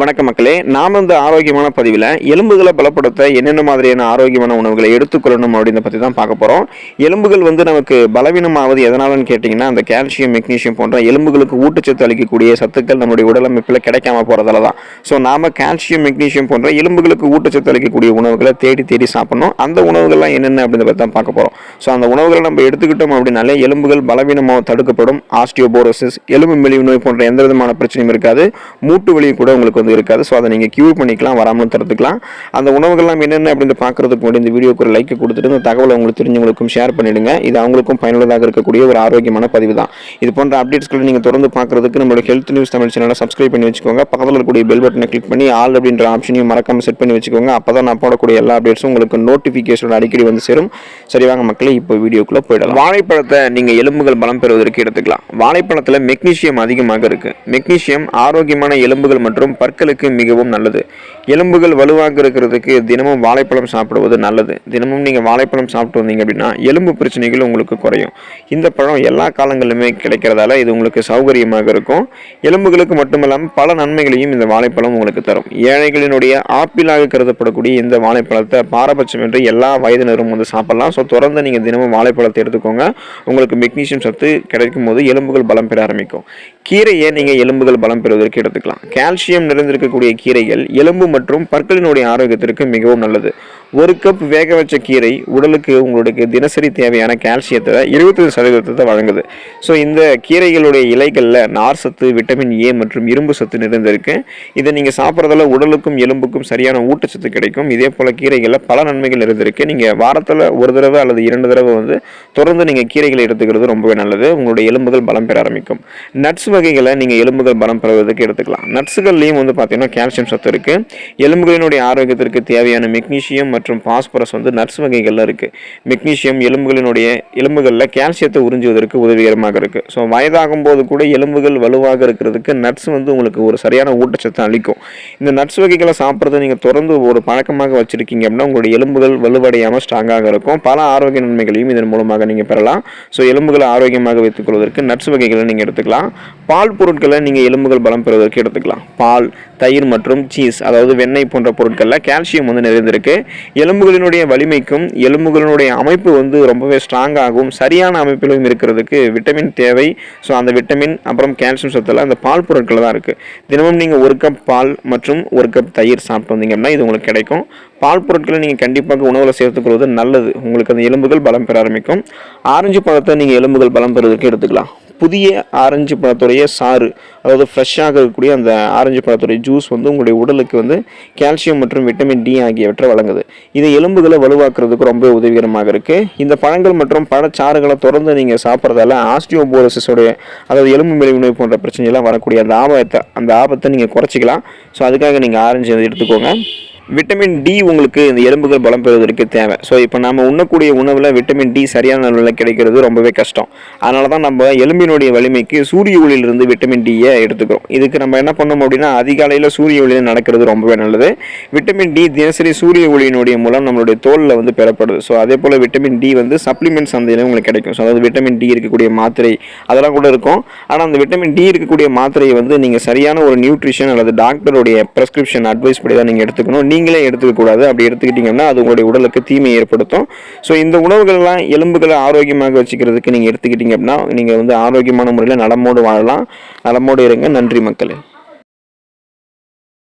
வணக்க மக்களே. நாம் இந்த ஆரோக்கியமான பதிவில் எலும்புகளை பலப்படுத்த என்னென்ன மாதிரியான ஆரோக்கியமான உணவுகளை எடுத்துக்கொள்ளணும் அப்படின்றத பற்றி தான் பார்க்க போகிறோம் எலும்புகள் வந்து நமக்கு பலவீனமாவது எதனாலன்னு கேட்டிங்கன்னா அந்த கால்சியம் மெக்னீஷியம் போன்ற எலும்புகளுக்கு ஊட்டச்சத்து அளிக்கக்கூடிய சத்துக்கள் நம்முடைய உடலமைப்பில் கிடைக்காம போகிறதால தான். ஸோ நாம் கால்சியம் மெக்னீஷியம் போன்ற எலும்புகளுக்கு ஊட்டச்சத்து அளிக்கக்கூடிய உணவுகளை தேடி தேடி சாப்பிடணும். அந்த உணவுகள்லாம் என்னென்ன அப்படின்றத பற்றி தான் பார்க்க போகிறோம் ஸோ அந்த உணவுகளை நம்ம எடுத்துக்கிட்டோம் அப்படின்னாலே எலும்புகள் பலவீனமாக தடுக்கப்படும். ஆஸ்டியோபோரோசிஸ் எலும்பு மெலிவு நோய் போன்ற எந்த விதமான பிரச்சனையும் இருக்காது. மூட்டு வழியும் கூட உங்களுக்கு வந்து இருக்காது. ஸோ அதை நீங்கள் க்யூர் பண்ணிக்கலாம் வராமலும் தடுத்துக்கலாம். அந்த உணவுகள்லாம் என்னென்ன அப்படின்னு பார்க்குறதுக்கு முன்னாடி இந்த வீடியோக்கு ஒரு லைக் கொடுத்துட்டு இந்த தகவலை உங்களுக்கு தெரிஞ்சவங்களுக்கும் ஷேர் பண்ணிடுங்க. இது அவங்களுக்கும் பயனுள்ளதாக இருக்கக்கூடிய ஒரு ஆரோக்கியமான பதிவு தான். இது போன்ற அப்டேட்ஸ்களை நீங்கள் தொடர்ந்து பார்க்குறதுக்கு நம்மளோட ஹெல்த் நியூஸ் தமிழ் சேனலை சப்ஸ்கிரைப் பண்ணி வச்சுக்கோங்க. பக்கத்தில் இருக்கக்கூடிய பெல் பட்டனை கிளிக் பண்ணி ஆல் அப்படின்ற ஆப்ஷனையும் மறக்காம செட் பண்ணி வச்சுக்கோங்க. அப்போ தான் நான் போடக்கூடிய எல்லா அப்டேட்ஸும் உங்களுக்கு நோட்டிஃபிகேஷன் அடிக்கடி வந்து சேரும். சரி வாங்க மக்களே இப்போ வீடியோக்குள்ளே போயிடலாம். வாழைப்பழத்தை நீங்கள் எலும்புகள் பலம் பெறுவதற்கு எடுத்துக்கலாம். வாழைப்பழத்தில் மெக்னீசியம் அதிகமாக இருக்குது மெக்னீசியம் ஆரோக்கியமான எலும்புகள் மற்றும் பற்களுக்கு மிகவும் நல்லது. எலும்புகள் வலுவாக இருக்கிறதுக்கு தினமும் வாழைப்பழம் சாப்பிடுவது நல்லது. தினமும் நீங்கள் வாழைப்பழம் சாப்பிட்டு வந்தீங்க அப்படின்னா எலும்பு பிரச்சனைகள் உங்களுக்கு குறையும். இந்த பழம் எல்லா காலங்களிலுமே கிடைக்கிறதால இது உங்களுக்கு சௌகரியமாக இருக்கும். எலும்புகளுக்கு மட்டுமல்லாமல் பல நன்மைகளையும் இந்த வாழைப்பழம் உங்களுக்கு தரும். ஏழைகளினுடைய ஆப்பிளாக கருதப்படக்கூடிய இந்த வாழைப்பழத்தை பாரபட்சம் என்று எல்லா வயதினரும் வந்து சாப்பிடலாம். ஸோ தொடர்ந்து நீங்கள் தினமும் வாழைப்பழத்தை எடுத்துக்கோங்க. உங்களுக்கு மெக்னீஷியம் சத்து கிடைக்கும் போது எலும்புகள் பலம் பெற ஆரம்பிக்கும். கீரையை நீங்கள் எலும்புகள் பலம் பெறுவதற்கு எடுத்துக்கலாம். கால்சியம் நிறைந்திருக்கக்கூடிய கீரைகள் எலும்பு மற்றும் பற்களினுடைய ஆரோக்கியத்திற்கு மிகவும் நல்லது. ஒரு கப் வேக வச்ச கீரை உடலுக்கு உங்களுக்கு தினசரி தேவையான கால்சியத்தை இருபத்தஞ்சு சதவீதத்தை வழங்குது. ஸோ இந்த கீரைகளுடைய இலைகளில் நார் சத்து விட்டமின் ஏ மற்றும் இரும்பு சத்து நிறைந்திருக்கு. இதை நீங்கள் சாப்பிட்றதால உடலுக்கும் எலும்புக்கும் சரியான ஊட்டச்சத்து கிடைக்கும். இதே போல் கீரைகளில் பல நன்மைகள் இருந்திருக்கு. நீங்கள் வாரத்தில் ஒரு தடவை அல்லது இரண்டு தடவை வந்து தொடர்ந்து நீங்கள் கீரைகளை எடுத்துக்கிறது ரொம்பவே நல்லது. உங்களுடைய எலும்புகள் பலம் பெற ஆரம்பிக்கும். நட்ஸ் வகைகளை நீங்கள் எலும்புகள் பலம் பெறுவதற்கு எடுத்துக்கலாம். நட்ஸுகள்லேயும் வந்து பார்த்தீங்கன்னா கால்சியம் சத்து இருக்குது எலும்புகளினுடைய ஆரோக்கியத்திற்கு தேவையான மெக்னீஷியம் மற்றும் பாஸ்பரஸ் வந்து நட்ஸ் வகைகளில் இருக்குது மெக்னீஷியம் எலும்புகளினுடைய எலும்புகளில் கால்சியத்தை உறிஞ்சுவதற்கு உதவிகரமாக இருக்குது ஸோ வயதாகும் போது கூட எலும்புகள் வலுவாக இருக்கிறதுக்கு நட்ஸ் வந்து உங்களுக்கு ஒரு சரியான ஊட்டச்சத்தை அளிக்கும். இந்த நட்ஸ் வகைகளை சாப்பிட்றத நீங்கள் தொடர்ந்து ஒரு பழக்கமாக வச்சுருக்கீங்க அப்படின்னா உங்களுடைய எலும்புகள் வலுவடையாமல் ஸ்ட்ராங்காக இருக்கும். பல ஆரோக்கிய நன்மைகளையும் இதன் மூலமாக நீங்கள் பெறலாம். ஸோ எலும்புகளை ஆரோக்கியமாக வைத்துக்கொள்வதற்கு நட்ஸ் வகைகளை நீங்கள் எடுத்துக்கலாம். பால் பொருட்களை நீங்கள் எலும்புகள் பலம் பெறுவதற்கு எடுத்துக்கலாம். பால் தயிர் மற்றும் சீஸ் அதாவது வெண்ணெய் போன்ற பொருட்களில் கால்சியம் வந்து நிறைந்திருக்கு. எலும்புகளினுடைய வலிமைக்கும் எலும்புகளினுடைய அமைப்பு வந்து ரொம்பவே ஸ்ட்ராங்காகவும் சரியான அமைப்பிலும் இருக்கிறதுக்கு விட்டமின் தேவை. ஸோ அந்த விட்டமின் அப்புறம் கால்சியம் சத்தில் அந்த பால் பொருட்கள் தான் இருக்குது தினமும் நீங்கள் ஒரு கப் பால் மற்றும் ஒரு கப் தயிர் சாப்பிட்டு வந்தீங்கன்னா இது உங்களுக்கு கிடைக்கும். பால் பொருட்களை நீங்கள் கண்டிப்பாக உணவில் சேர்த்துக்கொள்வது நல்லது. உங்களுக்கு அந்த எலும்புகள் பலம் பெற ஆரம்பிக்கும். ஆரஞ்சு பழத்தை நீங்கள் எலும்புகள் பலம் பெறுவதற்கு எடுத்துக்கலாம். புதிய ஆரஞ்சு பழத்துடைய சாறு அதாவது ஃப்ரெஷ்ஷாக இருக்கக்கூடிய அந்த ஆரஞ்சு பழத்துடைய ஜூஸ் வந்து உங்களுடைய உடலுக்கு வந்து கால்சியம் மற்றும் விட்டமின் டி ஆகியவற்றை வழங்குது. இது எலும்புகளை வலுவாக்குறதுக்கு ரொம்ப உதவிகரமாக இருக்குது இந்த பழங்கள் மற்றும் பழச்சாறுகளை தொடர்ந்து நீங்கள் சாப்பிட்றதால ஆஸ்டியோபோரோசிஸோடைய அதாவது எலும்பு மெலிவு நோய் போன்ற பிரச்சனையெல்லாம் வரக்கூடிய அந்த ஆபத்தை அந்த ஆபத்தை நீங்கள் குறைச்சிக்கலாம். ஸோ அதுக்காக நீங்கள் ஆரஞ்சு எடுத்துக்கோங்க. விட்டமின் டி உங்களுக்கு இந்த எலும்புகள் பலம் பெறுவதற்கு தேவை. ஸோ இப்போ நம்ம உண்ணக்கூடிய உணவில் விட்டமின் டி சரியான அளவில் கிடைக்கிறது ரொம்பவே கஷ்டம். அதனால தான் நம்ம எலும்பினுடைய வலிமைக்கு சூரிய ஒளியிலிருந்து விட்டமின் டியை எடுத்துக்கிறோம். இதுக்கு நம்ம என்ன பண்ணோம் அப்படின்னா அதிகாலையில் சூரிய ஒளியில் நடக்கிறது ரொம்பவே நல்லது. விட்டமின் டி தினசரி சூரிய ஒளியினுடைய மூலம் நம்மளுடைய தோலில் வந்து பெறப்படுது. ஸோ அதே போல் விட்டமின் டி வந்து சப்ளிமெண்ட்ஸ் அந்த உங்களுக்கு கிடைக்கும். ஸோ அதாவது விட்டமின் டி இருக்கக்கூடிய மாத்திரை அதெல்லாம் கூட இருக்கும். ஆனால் அந்த விட்டமின் டி இருக்கக்கூடிய மாத்திரையை வந்து நீங்கள் சரியான ஒரு நியூட்ரிஷன் அல்லது டாக்டருடைய ப்ரெஸ்கிரிப்ஷன் அட்வைஸ் படி தான் நீங்கள் எடுத்துக்கணும். நீ நீங்களே எடுத்துக்கக்கூடாது அப்படி எடுத்துக்கிட்டிங்கன்னா அது உங்களுடைய உடலுக்கு தீமை ஏற்படுத்தும். ஸோ இந்த உணவுகள்லாம் எலும்புகளை ஆரோக்கியமாக வச்சுக்கிறதுக்கு நீங்கள் எடுத்துக்கிட்டிங்க அப்படின்னா நீங்கள் வந்து ஆரோக்கியமான முறையில் நலமோடு வாழலாம். நலமோடு இருங்க. நன்றி மக்களே.